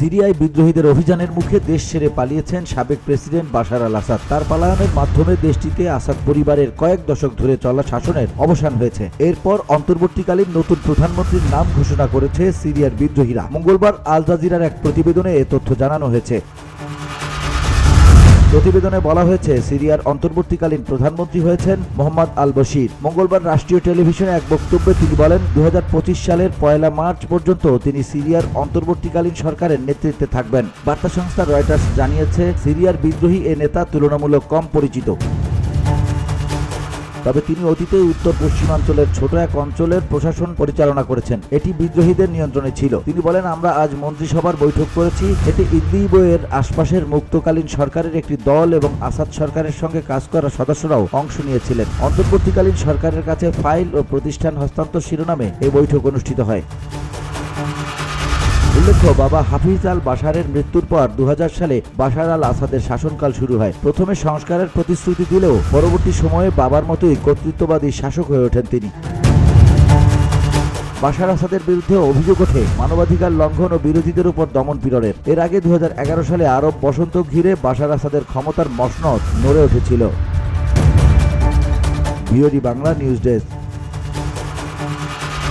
সিরিয়ায় বিদ্রোহীদের অভিযানের মুখে দেশ ছেড়ে পালিয়েছেন সাবেক প্রেসিডেন্ট বাশার আল আসাদ। তার পালায়নের মাধ্যমে দেশটিতে আসাদ পরিবারের কয়েক দশক ধরে চলা শাসনের অবসান হয়েছে। এরপর অন্তর্বর্তীকালীন নতুন প্রধানমন্ত্রীর নাম ঘোষণা করেছে সিরিয়ার বিদ্রোহীরা। মঙ্গলবার আল জাজিরার এক প্রতিবেদনে এ তথ্য জানানো হয়েছে। প্রতিবেদনে বলা হয়েছে, সিরিয়ার অন্তর্বর্তীকালীন প্রধানমন্ত্রী হয়েছেন মোহাম্মদ আল বশির মঙ্গলবার রাষ্ট্রীয় টেলিভিশনে এক বক্তব্যে তিনি বলেন দু হাজার পঁচিশ সালের পয়লা মার্চ পর্যন্ত তিনি সিরিয়ার অন্তর্বর্তীকালীন সরকারের নেতৃত্বে থাকবেন। বার্তা সংস্থা রয়টার্স জানিয়েছে, সিরিয়ার বিদ্রোহী এ নেতা তুলনামূলক কম পরিচিত। তবে তিনি অতীতে উত্তর পশ্চিমাঞ্চলের ছোট এক অঞ্চলের প্রশাসন পরিচালনা করেছেন। এটি বিদ্রোহীদের নিয়ন্ত্রণে ছিল। তিনি বলেন, আমরা আজ মন্ত্রিসভার বৈঠক করেছি। এটি ইদ্লিবয়ের আশপাশের মুক্তকালীন সরকারের একটি দল এবং আসাদ সরকারের সঙ্গে কাজ করা সদস্যরাও অংশ নিয়েছিলেন। অন্তর্বর্তীকালীন সরকারের কাছে ফাইল ও প্রতিষ্ঠান হস্তান্তর শিরোনামে এই বৈঠক অনুষ্ঠিত হয়। উল্লেখ্য বাবা হাফিজ আল বাশারের মৃত্যুর পর দু হাজার সালে বাশার আল আসাদের শাসনকাল শুরু হয়। প্রথমে সংস্কারের প্রতিশ্রুতি দিলেও পরবর্তী সময়ে বাবার মতোই কর্তৃত্ববাদী শাসক হয়ে ওঠেন তিনি। বাশার আসাদের বিরুদ্ধে অভিযোগ ওঠে, মানবাধিকার লঙ্ঘন ও বিরোধীদের উপর দমন পীড়নের। এর আগে দু হাজার এগারো সালে আরব বসন্ত ঘিরে বাশার আসাদের ক্ষমতার মসনদ নড়ে উঠেছিল। Bangla news desk.